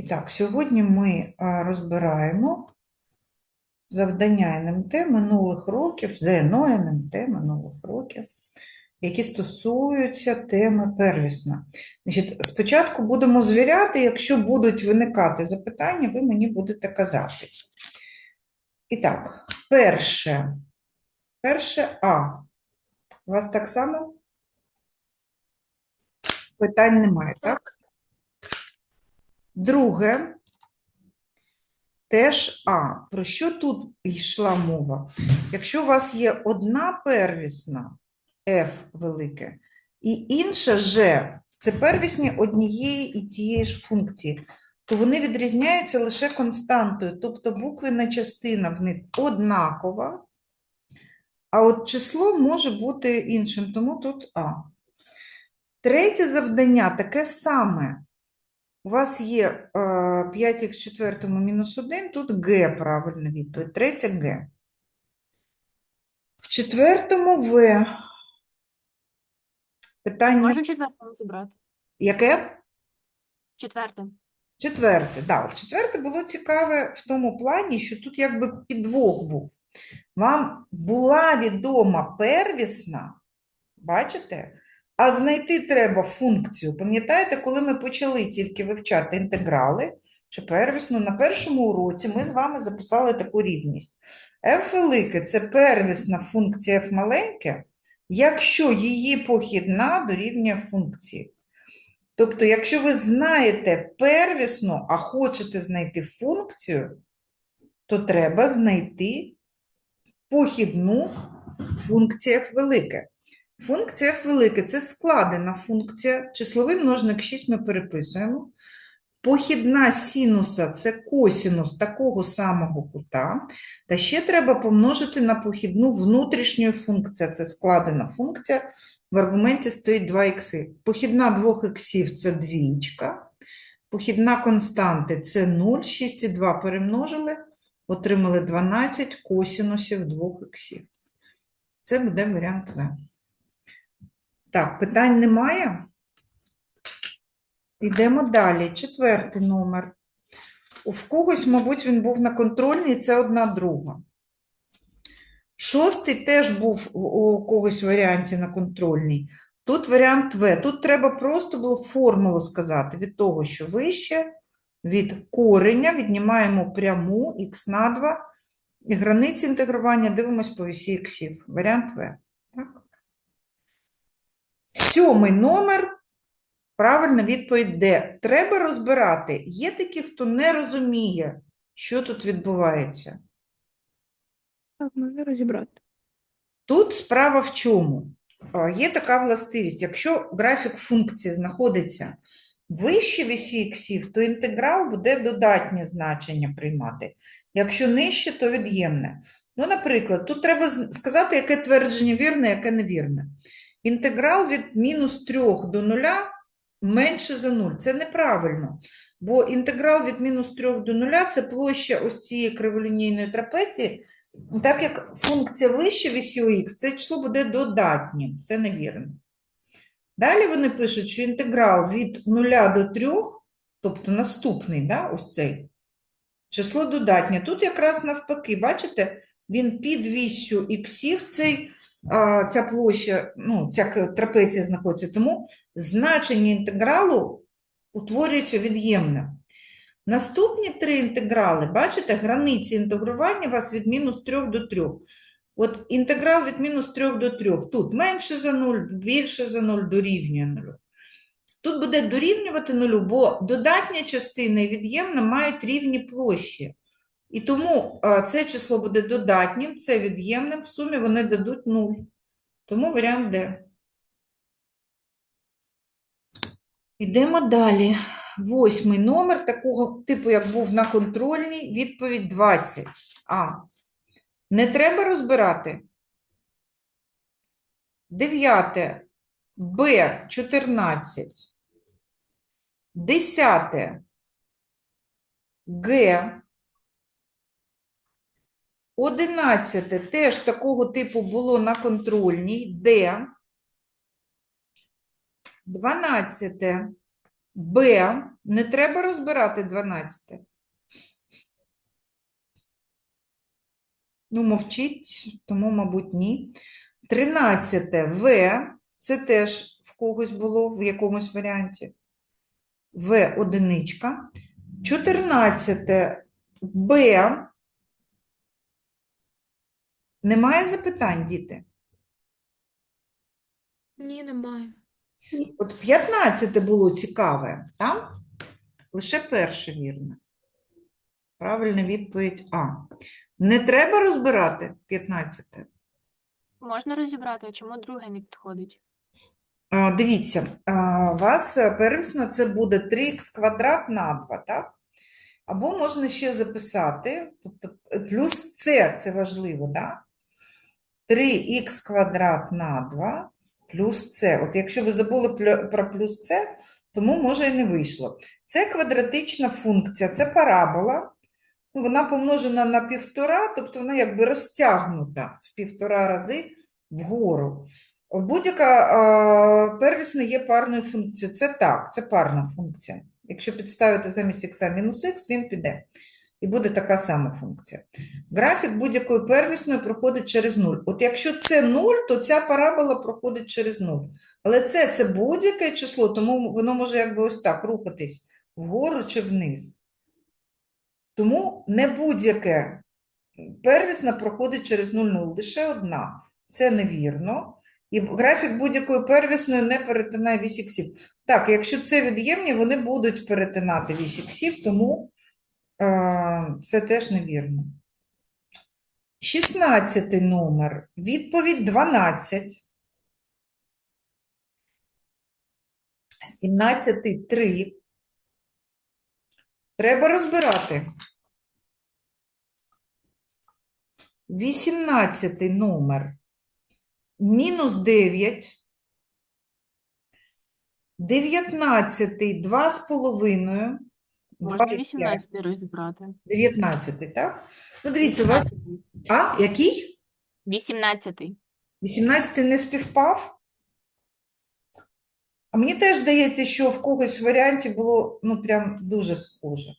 І так, сьогодні ми розбираємо завдання НМТ минулих років, ЗНО НМТ минулих років, які стосуються теми первісна. Значить, спочатку будемо звіряти, якщо будуть виникати запитання, ви мені будете казати. І так, перше. Перше А. У вас так само? Питань немає, так? Друге, теж А. Про що тут йшла мова? Якщо у вас є одна первісна F велике і інша G, це первісні однієї і тієї ж функції, то вони відрізняються лише константою, тобто буквена частина в них однакова, а от число може бути іншим, тому тут А. Третє завдання таке саме. У вас є е, 5х в четвертому мінус 1, тут Г правильна відповідь, третє Г. В четвертому В. Питання Можна четвертому зібрати. яке? Четверте. Четверте, да, от четверте було цікаве в тому плані, що тут якби підвох був. Вам була відома первісна, бачите? А знайти треба функцію. Пам'ятаєте, коли ми почали тільки вивчати інтеграли, чи первісну, на першому уроці ми з вами записали таку рівність. f велике – це первісна функція f маленьке, якщо її похідна дорівнює функції. Тобто, якщо ви знаєте первісну, а хочете знайти функцію, то треба знайти похідну функція f велике. Функція велике – це складена функція. Числовий множник 6 ми переписуємо. Похідна синуса – це косінус такого самого кута. Та ще треба помножити на похідну внутрішню функцію. Це складена функція. В аргументі стоїть 2 ікси. Похідна двох іксів – це двічка. Похідна константи – це 0. 6 і 2 перемножили. Отримали 12 косінусів двох іксів. Це буде варіант В. Так, питань немає? Йдемо далі. Четвертий номер. В когось, мабуть, він був на контрольній, це одна друга. Шостий теж був у у когось варіанті на контрольній. Тут варіант В. Тут треба просто було формулу сказати від того, що вище, від кореня віднімаємо пряму х на 2 і границі інтегрування дивимось по вісі іксів. Варіант В. Сьомий номер. Правильна відповідь Д. Треба розбирати. Є такі, хто не розуміє, що тут відбувається. Так, можна розібрати. Тут справа в чому? Є така властивість. Якщо графік функції знаходиться вище вісі іксів, то інтеграл буде додатнє значення приймати. Якщо нижче, то від'ємне. Ну, наприклад, тут треба сказати, яке твердження вірне, яке невірне. Інтеграл від мінус 3 до 0 менше за 0. Це неправильно. Бо інтеграл від мінус 3 до 0 – це площа ось цієї криволінійної трапеції, так як функція вище вісі х, це число буде додатнім, це невірно. Далі вони пишуть, що інтеграл від 0 до 3, тобто наступний, да, ось цей, число додатнє. Тут якраз навпаки, бачите, він під вісю іксів, цей, ця площа, ну, ця трапеція знаходиться, тому значення інтегралу утворюється від'ємне. Наступні три інтеграли, бачите, границі інтегрування у вас від мінус 3 до 3. От інтеграл від мінус 3 до 3. Тут менше за 0, більше за 0, дорівнює 0. Тут буде дорівнювати 0, бо додатня частина і від'ємна мають рівні площі. І тому це число буде додатнім, це від'ємним, в сумі вони дадуть 0. Тому варіант Д. Йдемо далі. Восьмий номер такого типу, як був на контрольній, відповідь 20. А. Не треба розбирати. Дев'яте. Б. 14. Десяте. Г. Одинадцяте. Теж такого типу було на контрольній. Д. Дванадцяте. Б. Не треба розбирати 12. Ну, мовчить, тому, мабуть, ні. 13 В. Це теж в когось було в якомусь варіанті. В одиничка. 14 Б. Немає запитань, діти? Ні, немає. От 15 було цікаве, так? Лише перше вірне. Правильна відповідь А. Не треба розбирати 15. Можна розібрати, а чому друге не підходить? А, Дивіться, а, у вас е, первісно це буде 3х квадрат на 2, так? Або можна ще записати, тобто е, плюс це, це важливо, так? 3х квадрат на 2 плюс це. От якщо ви забули про плюс це, тому може і не вийшло. Це квадратична функція, це парабола. Ну, Вона помножена на півтора, тобто вона якби розтягнута в півтора рази вгору. Будь-яка а, первісна є парною функцією. Це так, це парна функція. Якщо підставити замість х мінус х, він піде. І буде така сама функція. Графік будь-якої первісної проходить через 0. От якщо це 0, то ця парабола проходить через 0. Але це, це будь-яке число, тому воно може якби ось так рухатись вгору чи вниз. Тому не будь-яке первісна проходить через 0, 0, лише одна. Це невірно. І графік будь-якої первісної не перетинає вісь іксів. Так, якщо це від'ємні, вони будуть перетинати вісь іксів, тому це теж невірно. 16 номер. Відповідь 12. 17 3. Треба розбирати. 18 номер. Мінус 9. 19 2 з половиною. Можна 2,5. 18 розібрати. 19, так? Ну, дивіться, у вас... А, який? 18. 18 не співпав? А мені теж здається, що в когось в варіанті було ну, прям дуже схоже.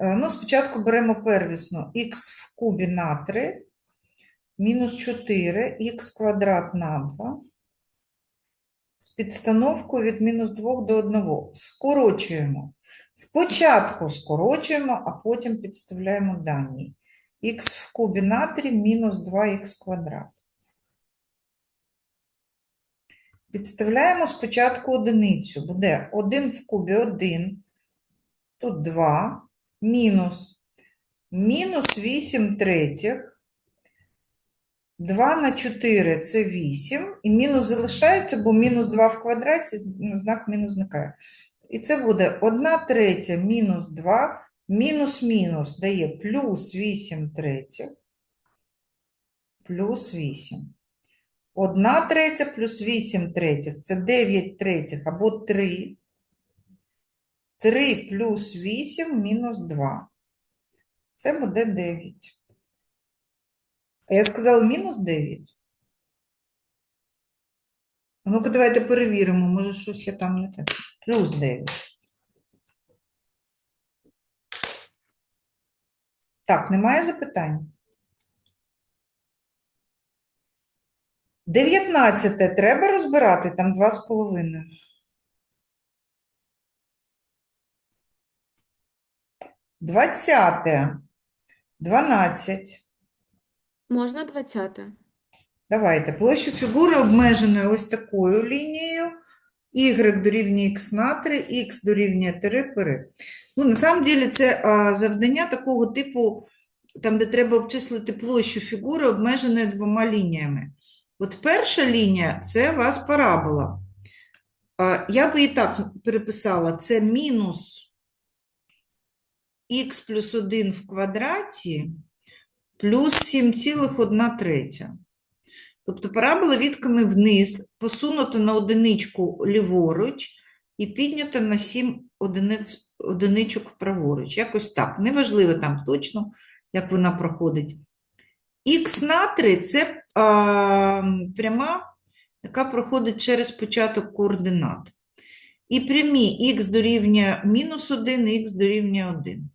Е, Ну, спочатку беремо первісно х в кубі на 3, мінус 4, х квадрат на 2, з підстановкою від мінус 2 до 1. Скорочуємо. Спочатку скорочуємо, а потім підставляємо дані. х в кубі на 3 мінус 2х квадрат. Підставляємо спочатку одиницю. Буде 1 в кубі 1, тут 2, мінус, мінус 8 третіх, 2 на 4 – це 8, і мінус залишається, бо мінус 2 в квадраті, знак мінус зникає. І це буде 1 третя мінус 2, мінус-мінус дає плюс 8 третіх, плюс 8. 1 третя плюс 8 третіх – це 9 третіх або 3. 3 плюс 8 мінус 2. Це буде 9. А я сказала мінус 9? Ну-ка, давайте перевіримо, може щось я там не те. Плюс 9. Так, немає запитань? 19 треба розбирати, там 2,5. Двадцяте. 12. Можна 20. Давайте. Площу фігури обмеженої ось такою лінією. Y дорівнює x на 3, x дорівнює 3 пири. Ну, на самом деле, це а, завдання такого типу, там, де треба обчислити площу фігури, обмеженої двома лініями. От перша лінія – це у вас парабола. А, я би і так переписала. Це мінус х плюс 1 в квадраті плюс 7,1 третя. Тобто парабола відками вниз, посунута на одиничку ліворуч і піднята на 7 одиниць, одиничок праворуч. Якось так. Неважливо там точно, як вона проходить. Х на 3 – це а, пряма, яка проходить через початок координат. І прямі х дорівнює мінус 1, і х дорівнює 1.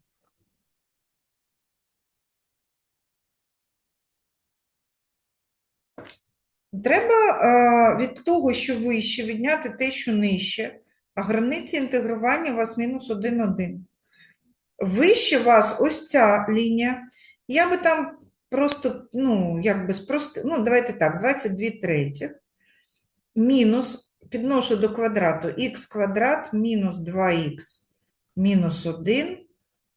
Треба е, від того, що вище, відняти те, що нижче, а границі інтегрування у вас мінус 1, 1. Вище вас ось ця лінія. Я би там просто, ну, якби спрости, ну, давайте так, 22 третіх. Мінус, підношу до квадрату, х квадрат мінус 2х мінус 1.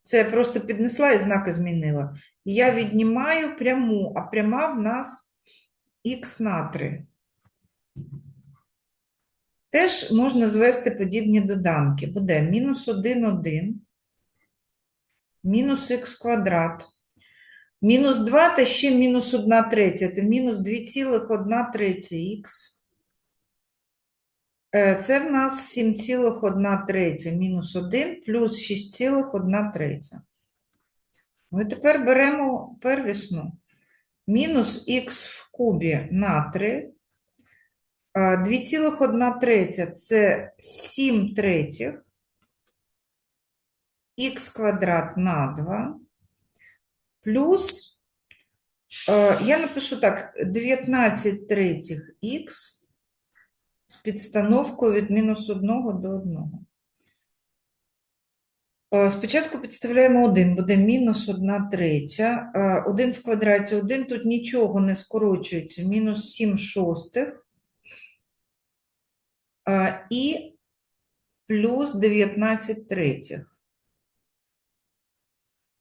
Це я просто піднесла і знаки змінила. Я віднімаю пряму, а пряма в нас х на 3. Теж можна звести подібні доданки. Буде мінус 1, 1, мінус х квадрат, мінус 2 та ще мінус 1 третя, це мінус 2,1 третя х. Е, Це в нас 7,1 третя мінус 1 плюс 6,1 третя. Ну і тепер беремо первісну. Мінус х в кубі на 3. 2,1 третя – це 7 третіх. х квадрат на 2. Плюс, я напишу так, 19 третіх х з підстановкою від мінус 1 до 1. Е, Спочатку підставляємо 1, буде мінус 1 третя. 1 в квадраті 1, тут нічого не скорочується, мінус 7 шостих. Е, І плюс 19 третіх.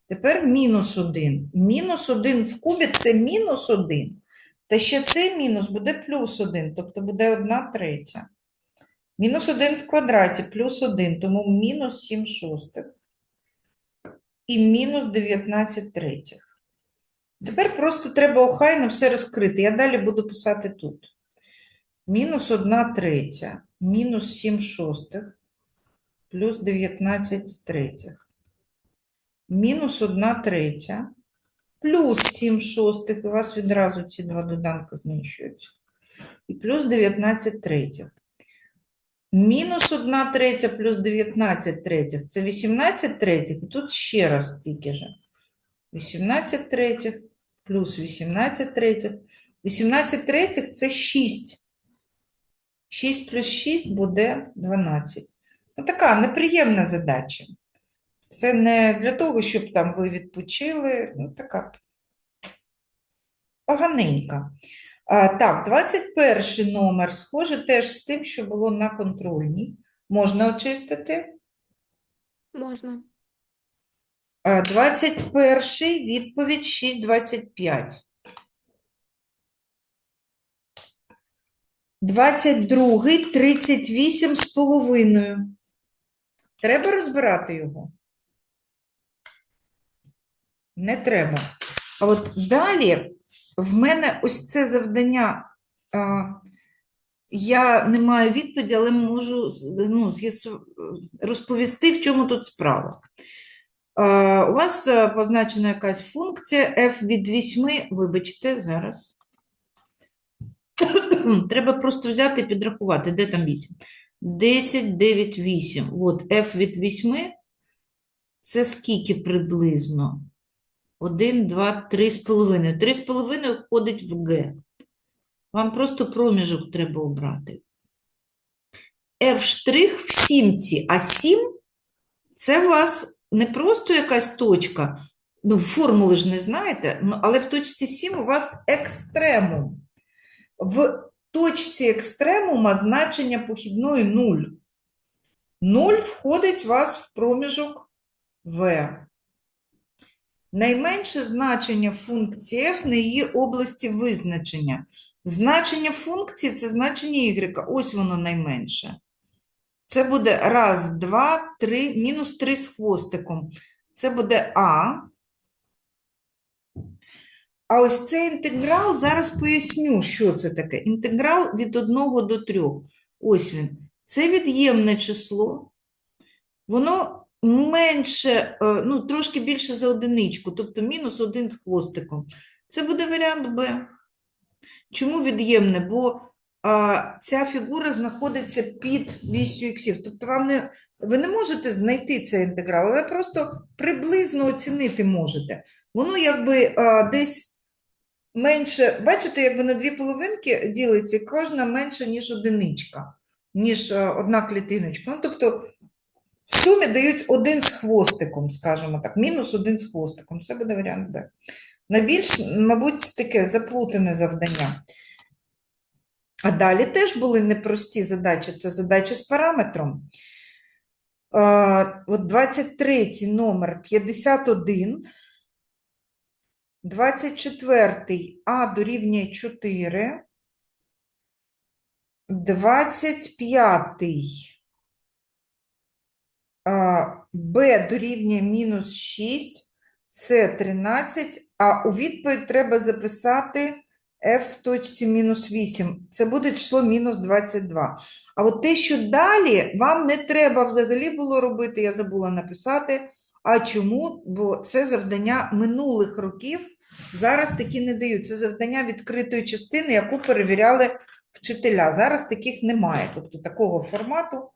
Тепер мінус 1. Мінус 1 в кубі – це мінус 1. Та ще цей мінус буде плюс 1, тобто буде 1 третя. Мінус 1 в квадраті плюс 1, тому мінус 7 шостих. І мінус 19 третіх. Тепер просто треба охайно все розкрити. Я далі буду писати тут. Мінус 1 третя, мінус 7 шостих, плюс 19 третіх. Мінус 1 третя, плюс 7 шостих, у вас відразу ці два доданки знищуються. І плюс 19 третіх. Мінус 1 третя плюс 19 третіх – це 18 третіх, і тут ще раз стільки же. 18 третіх плюс 18 третіх. 18 третіх – це 6. 6 плюс 6 буде 12. Ну, така неприємна задача. Це не для того, щоб там ви відпочили, ну, така поганенька. Так, 21 номер схоже теж з тим, що було на контрольній. Можна очистити. Можна. 21 відповідь 6,25. 22 38 з половиною. Треба розбирати його? Не треба. А от далі в мене ось це завдання. Я не маю відповіді, але можу ну, розповісти, в чому тут справа. У вас е, позначена якась функція f від 8, вибачте, зараз. Треба просто взяти і підрахувати, де там 8. 10, 9, 8. От f від 8 – це скільки приблизно? 1, 2, 3 з половиною. 3 з половиною входить в Г. Вам просто проміжок треба обрати. F в сімці, а 7 – це у вас не просто якась точка, ну, формули ж не знаєте, ну, але в точці 7 у вас екстремум. В точці екстремума значення похідної 0. 0 входить у вас в проміжок В. Найменше значення функції f на її області визначення. Значення функції – це значення y. Ось воно найменше. Це буде раз, два, три, мінус 3 з хвостиком. Це буде А. А ось цей інтеграл, зараз поясню, що це таке. Інтеграл від 1 до 3. Ось він. Це від'ємне число. Воно менше, е, ну, трошки більше за одиничку, тобто мінус 1 з хвостиком. Це буде варіант Б. Чому від'ємне? Бо а, ця фігура знаходиться під вісю іксів. Тобто вам не, ви не можете знайти цей інтеграл, але просто приблизно оцінити можете. Воно якби а, десь менше, бачите, якби на дві половинки ділиться, кожна менше, ніж одиничка, ніж а, одна клітиночка. Ну, тобто в сумі дають один з хвостиком, скажімо так, мінус один з хвостиком. Це буде варіант Б. Найбільш, мабуть, таке заплутане завдання. А далі теж були непрості задачі, це задачі з параметром. От 23 номер 51, 24 А дорівнює 4, 25 а, Б дорівнює мінус 6, С 13, а у відповідь треба записати F в точці мінус 8. Це буде число мінус 22. А от те, що далі, вам не треба взагалі було робити, я забула написати. А чому? Бо це завдання минулих років. Зараз такі не дають. Це завдання відкритої частини, яку перевіряли вчителя. Зараз таких немає. Тобто такого формату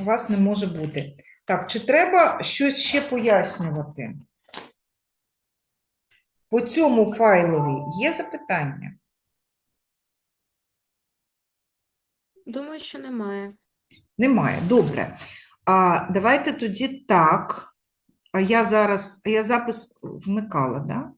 у вас не може бути. Так, чи треба щось ще пояснювати? По цьому файлові є запитання? Думаю, що немає. Немає. Добре. А давайте тоді так. А я зараз, я запис вмикала, да?